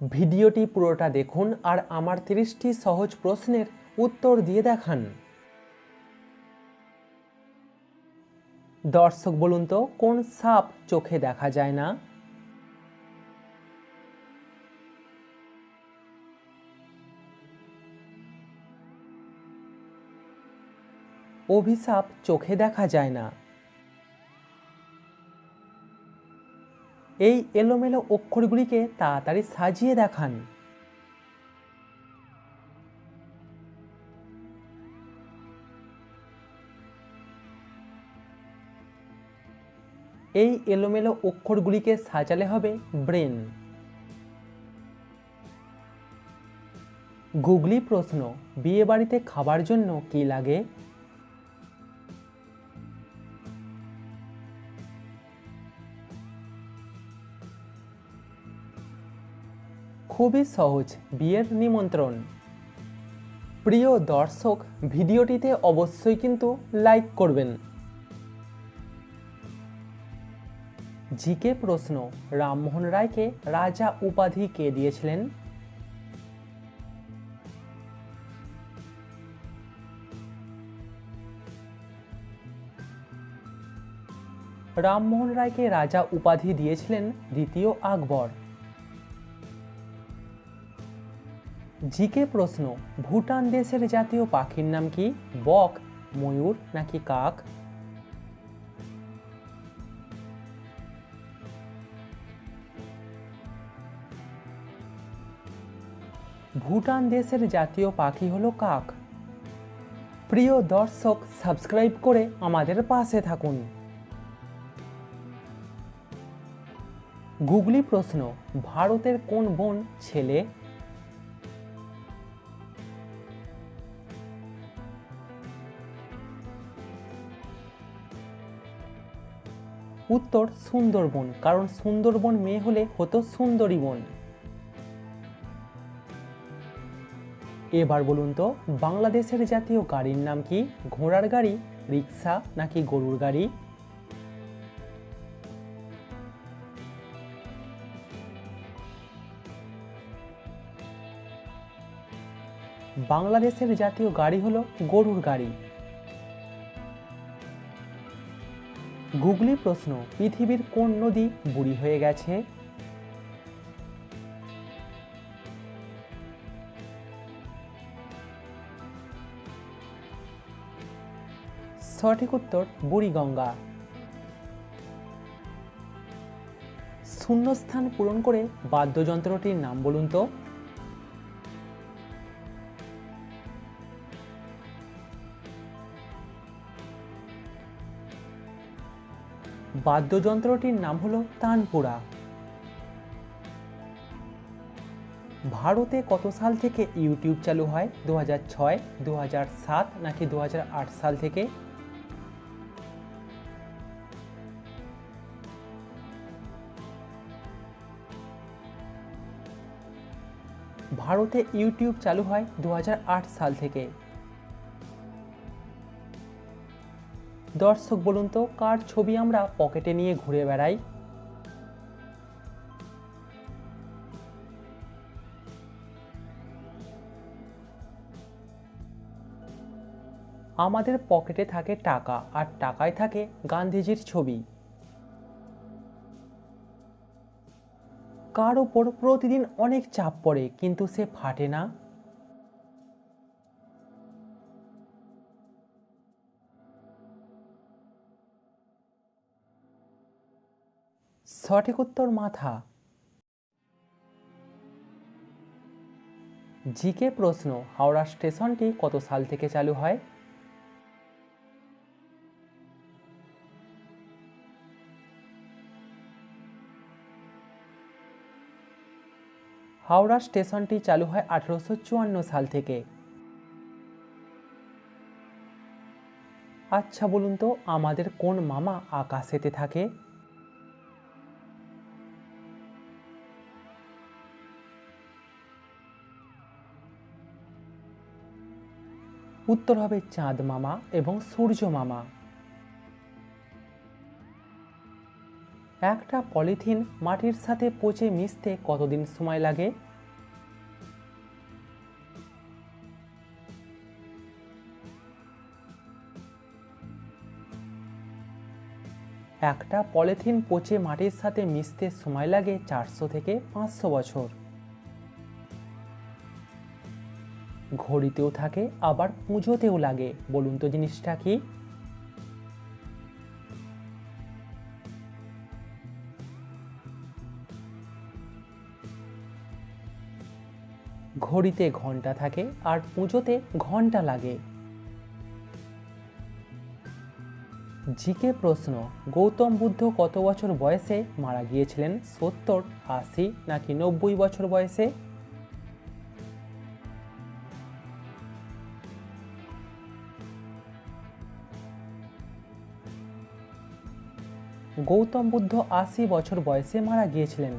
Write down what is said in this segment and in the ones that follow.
ভিডিওটি পুরোটা দেখুন আর আমার তিরিশটি সহজ প্রশ্নের উত্তর দিয়ে দেখান। দর্শক বলুন তো, কোন সাপ চোখে দেখা যায় না? অভিশাপ চোখে দেখা যায় না। এই এলোমেলো অক্ষরগুলিকে তাড়াতাড়ি সাজিয়ে দেখান। এই এলোমেলো অক্ষরগুলিকে সাজালে হবে ব্রেন। গুগলি প্রশ্ন বিয়ে বাড়িতে খাবার জন্য কি লাগে? খুবই সহজ বিয়ের নিমন্ত্রণ। প্রিয় দর্শক, ভিডিওটিতে অবশ্যই কিন্তু লাইক করবেন। জিকে প্রশ্ন, রামমোহন রায়কে রাজা উপাধি কে দিয়েছিলেন? রামমোহন রায়কে রাজা উপাধি দিয়েছিলেন দ্বিতীয় আকবর। জিকে প্রশ্ন, ভুটান দেশের জাতীয় পাখির নাম কি? বক, ময়ূর নাকি কাক? ভুটান দেশের জাতীয় পাখি হলো কাক। প্রিয় দর্শক, সাবস্ক্রাইব করে আমাদের পাশে থাকুন। গুগলি প্রশ্ন, ভারতের কোন বোন ছেলে উত্তর সুন্দরবন, কারণ সুন্দরবন মেয়ে হলে হতো সুন্দরী বন। এবার বলুন তো, বাংলাদেশের জাতীয় গাড়ির নাম কি? ঘোড়ার গাড়ি, রিক্সা নাকি গরুর গাড়ি? বাংলাদেশের জাতীয় গাড়ি হলো গরুর গাড়ি। গুগলি প্রশ্ন, পৃথিবীর কোন নদী বুড়ি হয়ে গেছে? সঠিক উত্তর, বুড়িগঙ্গা। শূন্যস্থান পূরণ করে বাদ্যযন্ত্রটির নাম বলুন তো। বাদ্যযন্ত্রটির নাম হলো তানপুরা। ভারতে কত সাল থেকে ইউটিউব চালু হয়? দু হাজার ছয় দু হাজার সাত নাকি দু হাজার আট সাল থেকে? ভারতে ইউটিউব চালু হয় দু হাজার আট সাল থেকে। দর্শক বলুন তো, কার ছবি আমরা পকেটে নিয়ে ঘুরে বেড়াই? আমাদের পকেটে থাকে টাকা, আর টাকায় থাকে গান্ধীজির ছবি। কার ওপর প্রতিদিন অনেক চাপ পড়ে, কিন্তু সে ফাটে না? সঠিক উত্তর মাথা। জিকে প্রশ্ন, হাওড়া স্টেশনটি কত সাল থেকে চালু হয়? হাওড়া স্টেশনটি চালু হয় আঠারোশো চুয়ান্ন সাল থেকে। আচ্ছা বলুন তো, আমাদের কোন মামা আকাশেতে থাকে? উত্তর হবে চাঁদ মামা এবং সূর্য মামা। একটা পলিথিন মাটির সাথে পচে মিশতে কতদিন সময় লাগে? একটা পলিথিন পচে মাটির সাথে মিশতে সময় লাগে চারশো থেকে পাঁচশো বছর। ঘড়িতেও থাকে, আবার পুজোতেও লাগে। বলুন তো জিনিসটা কি? ঘড়িতে ঘণ্টা থাকে, আর পুজোতে ঘণ্টা লাগে। জিকে প্রশ্ন, গৌতম বুদ্ধ কত বছর বয়সে মারা গিয়েছিলেন? সত্তর, আশি নাকি নব্বই বছর বয়সে? গৌতম বুদ্ধ আশি বছর বয়সে মারা গিয়েছিলেন।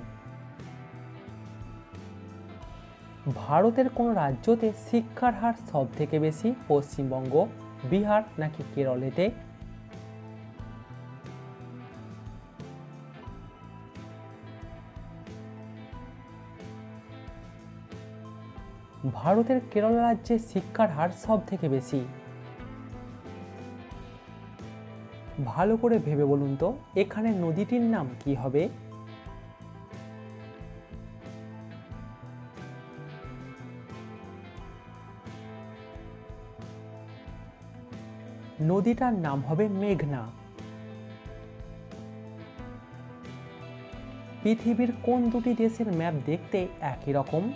ভারতের কোন রাজ্যতে শিক্ষার হার সব থেকে বেশি, পশ্চিমবঙ্গ, বিহার নাকি কেরলেতে? ভারতের কেরল রাজ্যে শিক্ষার হার সব থেকে বেশি ভালো করে ভেবে বলুন তো, এখানে নদীটির নাম কি হবে? নদীটার নাম হবে মেঘনা। পৃথিবীর কোন দুটি দেশের ম্যাপ দেখতে একই রকম?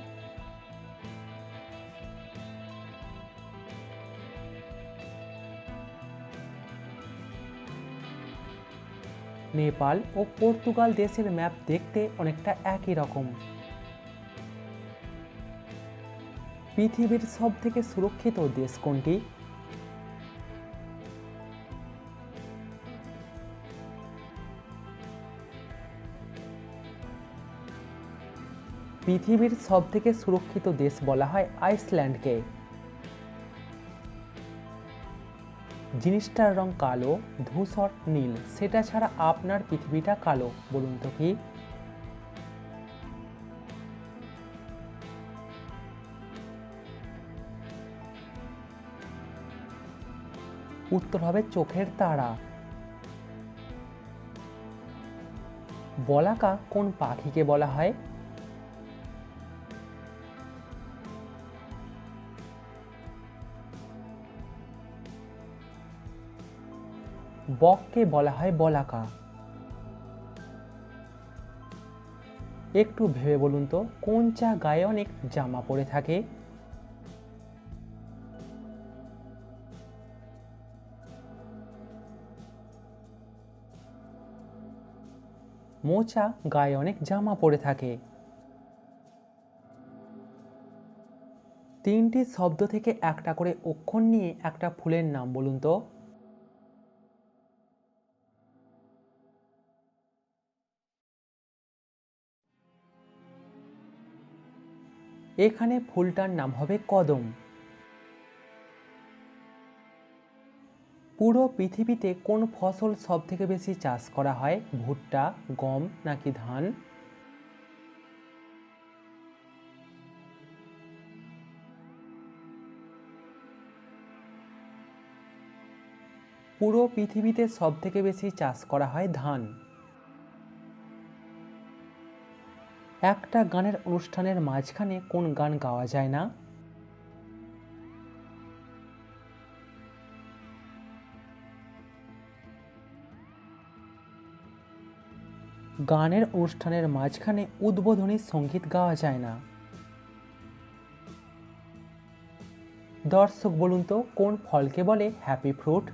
নেপাল ও পর্তুগাল দেশের ম্যাপ দেখতে অনেকটা একই রকম। পৃথিবীর সব থেকে সুরক্ষিত দেশ কোনটি? পৃথিবীর সব থেকে সুরক্ষিত দেশ বলা হয় আইসল্যান্ডকে। জিনিসটার রং কালো, ধূসর, নীল, সেটা ছাড়া আপনার পৃথিবীটা কালো, বলুন তো কি? উত্তর হবে চোখের তারা। বলাকা কোন পাখিকে বলা হয়? বককে বলা হয় বলাকা। একটু ভেবে বলুন তো কোন চা গায়ে অনেক জামা পরে থাকে? মোচা গায়ে অনেক জামা পরে থাকে। তিনটি শব্দ থেকে একটা করে অক্ষর নিয়ে একটা ফুলের নাম বলুন তো। এখানে ফুলটার নাম হবে কদম। পুরো পৃথিবীতে কোন ফসল সব থেকে বেশি চাষ করা হয়? ভুট্টা, গম নাকি ধান? পুরো পৃথিবীতে সব থেকে বেশি চাষ করা হয় ধান। একটা গানের অনুষ্ঠানের মাঝখানে কোন গান গাওয়া যায় না? গানের অনুষ্ঠানের মাঝখানে উদ্বোধনী সংগীত গাওয়া যায় না। দর্শক বলুন তো, কোন ফলকে বলে হ্যাপি ফ্রুট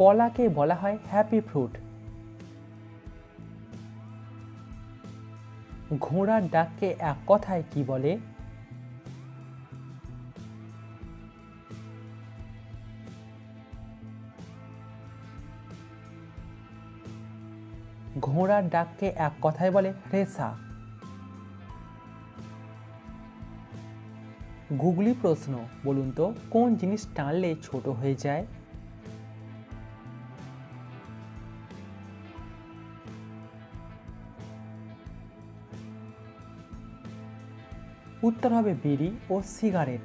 কলাকে বলা হয় হ্যাপি ফ্রুট। ঘোড়ার ডাককে এক কথায় কি বলে? ঘোড়ার ডাককে এক কথায় বলে রেসা। গুগলি প্রশ্ন, বলুন তো, কোন জিনিস টানলে ছোট হয়ে যায়? উত্তর হবে বিড়ি ও সিগারেট।